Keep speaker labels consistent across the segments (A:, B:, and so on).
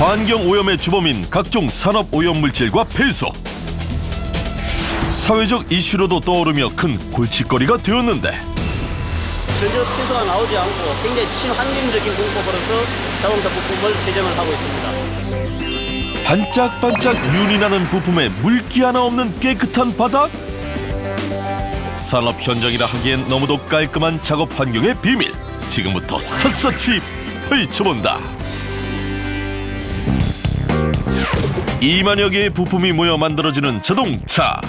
A: 환경 오염의 주범인 각종 산업 오염 물질과 폐수. 사회적 이슈로도 떠오르며 큰 골칫거리가 되었는데
B: 전혀 폐수가 나오지 않고 굉장히 친환경적인 공법으로서 자동차 부품을 세정을 하고 있습니다.
A: 반짝반짝 윤이 나는 부품에 물기 하나 없는 깨끗한 바닥? 산업 현장이라 하기엔 너무도 깔끔한 작업 환경의 비밀 지금부터 샅샅이 파헤쳐본다 2만여 개의 부품이 모여 만들어지는 자동차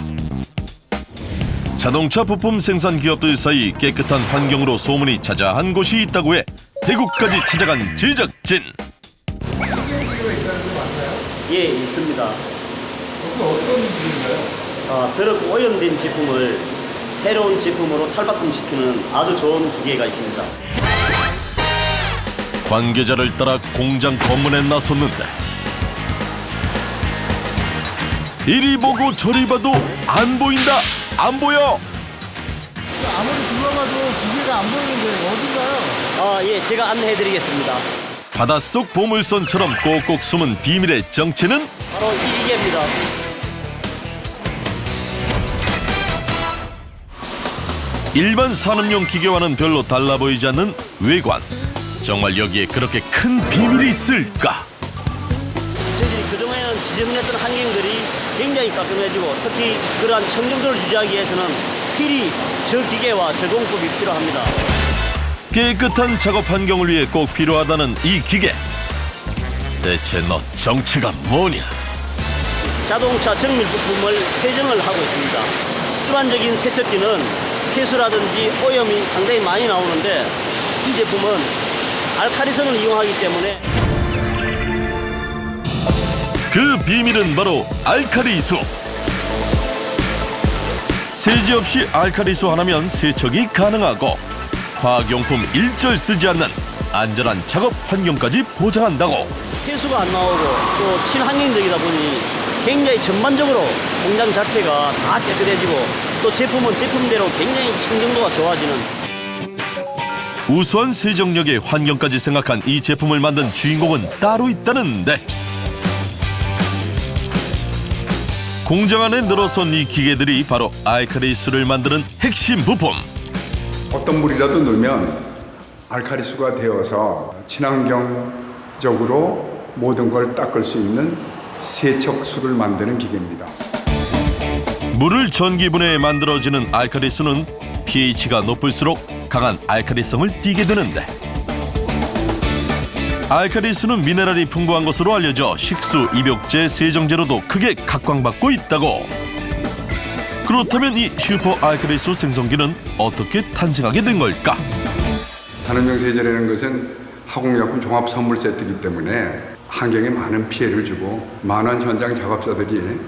A: 자동차 부품 생산 기업들 사이 깨끗한 환경으로 소문이 자자한 곳이 있다고 해 대구까지 찾아간 제작진
B: 예, 있습니다. 어떤 일인가요? 아, 더럽고 오염된 제품을 새로운 제품으로 탈바꿈시키는 아주 좋은 기계가 있습니다.
A: 관계자를 따라 공장 검문에 나섰는데 이리 보고 저리 봐도 안 보인다 안 보여
C: 아무리 둘러봐도 기계가 안 보이는데 어딘가요?
B: 아, 예, 제가 안내해드리겠습니다.
A: 바닷속 보물선처럼 꼭꼭 숨은 비밀의 정체는
B: 바로 이 기계입니다.
A: 일반 산업용 기계와는 별로 달라 보이지 않는 외관 정말 여기에 그렇게 큰 비밀이 있을까
B: 지저분했던 환경들이 굉장히 깔끔해지고 특히 그러한 청정도를 유지하기 위해서는 필히 저 기계와 저 공법이 필요합니다.
A: 깨끗한 작업 환경을 위해 꼭 필요하다는 이 기계 대체 너 정체가 뭐냐
B: 자동차 정밀 부품을 세정을 하고 있습니다. 일반적인 세척기는 폐수라든지 오염이 상당히 많이 나오는데 이 제품은 알카리성을 이용하기 때문에
A: 그 비밀은 바로 알카리수. 세제 없이 알카리수 하나면 세척이 가능하고 화학용품 일절 쓰지 않는 안전한 작업 환경까지 보장한다고.
B: 폐수가 안 나오고 또 친환경적이다 보니 굉장히 전반적으로 공장 자체가 다 깨끗해지고 또 제품은 제품대로 굉장히 청정도가 좋아지는
A: 우수한 세정력의 환경까지 생각한 이 제품을 만든 주인공은 따로 있다는데. 공장 안에 늘어선 이 기계들이 바로 알카리수를 만드는 핵심 부품.
D: 어떤 물이라도 넣으면 알카리수가 되어서 친환경적으로 모든 걸 닦을 수 있는 세척수를 만드는 기계입니다.
A: 물을 전기분해해 만들어지는 알카리수는 pH가 높을수록 강한 알카리성을 띠게 되는데 알카리수는 미네랄이 풍부한 것으로 알려져 식수, 입욕제, 세정제로도 크게 각광받고 있다고 그렇다면 이 슈퍼 알카리수 생성기는 어떻게 탄생하게 된 걸까?
D: 산업용 세제라는 것은 화공약품 종합 선물 세트이기 때문에 환경에 많은 피해를 주고 많은 현장 작업자들이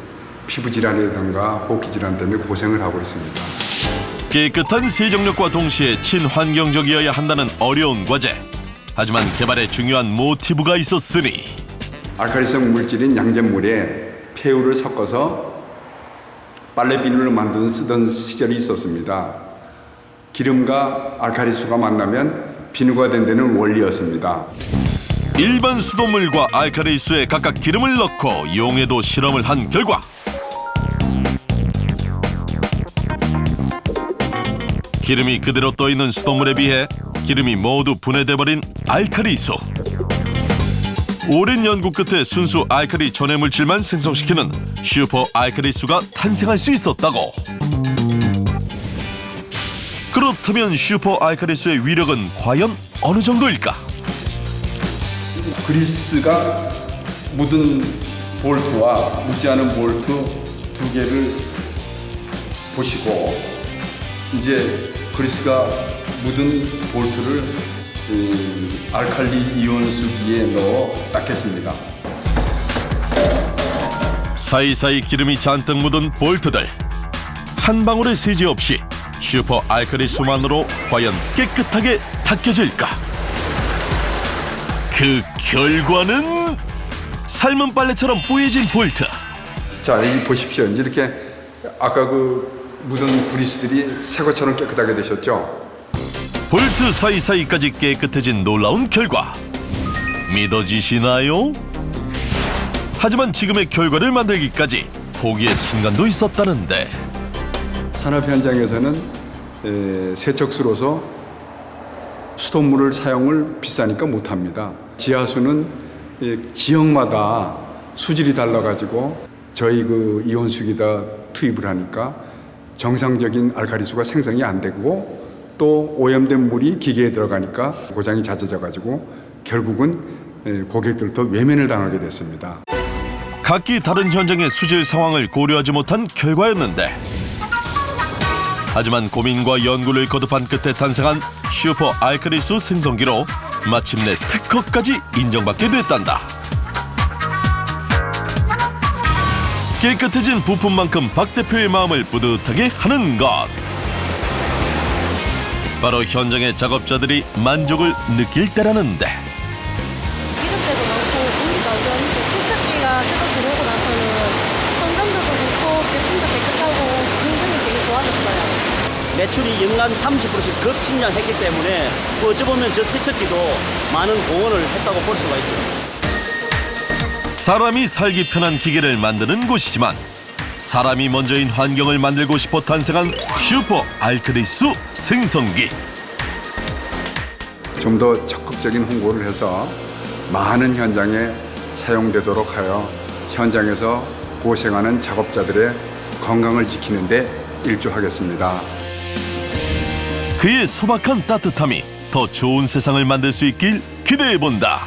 D: 피부 질환이라든가 호흡기 질환 때문에 고생을 하고 있습니다.
A: 깨끗한 세정력과 동시에 친환경적이어야 한다는 어려운 과제 하지만 개발에 중요한 모티브가 있었으니
D: 알카리성 물질인 양잿물에 폐유를 섞어서 빨래 비누를 만드는 쓰던 시절이 있었습니다. 기름과 알카리수가 만나면 비누가 된다는 원리였습니다.
A: 일반 수돗물과 알카리수에 각각 기름을 넣고 용해도 실험을 한 결과 기름이 그대로 떠 있는 수돗물에 비해 기름이 모두 분해돼 버린 알카리수. 오랜 연구 끝에 순수 알카리 전해 물질만 생성시키는 슈퍼 알카리수가 탄생할 수 있었다고. 그렇다면 슈퍼 알카리수의 위력은 과연 어느 정도일까?
D: 그리스가 묻은 볼트와 묻지 않은 볼트 두 개를 보시고 이제 그리스가 묻은 볼트를 음, 알칼리 이온수기에 넣어 닦겠습니다.
A: 사이사이 기름이 잔뜩 묻은 볼트들 한 방울의 세제 없이 슈퍼 알카리 수만으로 과연 깨끗하게 닦여질까? 그 결과는 삶은 빨래처럼 뽀얘진 볼트
D: 자, 여기 보십시오. 이제 이렇게 아까 그 묻은 그리스들이 새 것처럼 깨끗하게 되셨죠?
A: 볼트 사이사이까지 깨끗해진 놀라운 결과 믿어지시나요? 하지만 지금의 결과를 만들기까지 포기의 순간도 있었다는데
D: 산업 현장에서는 에, 세척수로서 수돗물을 사용을 비싸니까 못합니다. 지하수는 예, 지역마다 수질이 달라가지고 저희 그 이온수기다 투입을 하니까 정상적인 알카리수가 생성이 안 되고 또 오염된 물이 기계에 들어가니까 고장이 잦아져 가지고 결국은 예, 고객들도 외면을 당하게 됐습니다.
A: 각기 다른 현장의 수질 상황을 고려하지 못한 결과였는데 하지만 고민과 연구를 거듭한 끝에 탄생한 슈퍼 알카리수 생성기로 마침내 특허까지 인정받게 됐단다. 깨끗해진 부품만큼 박 대표의 마음을 뿌듯하게 하는 것. 바로 현장의 작업자들이 만족을 느낄 때라는데
E: 기름 때도 많고 공기가 우연히 세척기가 새로 들어오고 나서는 성장도도 좋고 제품도 깨끗하고 굉장히 되게 좋아졌어요.
B: 매출이 연간 30%씩 급진장했기 때문에 그 어찌 보면 저 세척기도 많은 공헌을 했다고 볼 수가 있죠.
A: 사람이 살기 편한 기계를 만드는 곳이지만 사람이 먼저인 환경을 만들고 싶어 탄생한 슈퍼 알크리수 생성기
D: 좀 더 적극적인 홍보를 해서 많은 현장에 사용되도록 하여 현장에서 고생하는 작업자들의 건강을 지키는 데 일조하겠습니다.
A: 그의 소박한 따뜻함이 더 좋은 세상을 만들 수 있길 기대해 본다.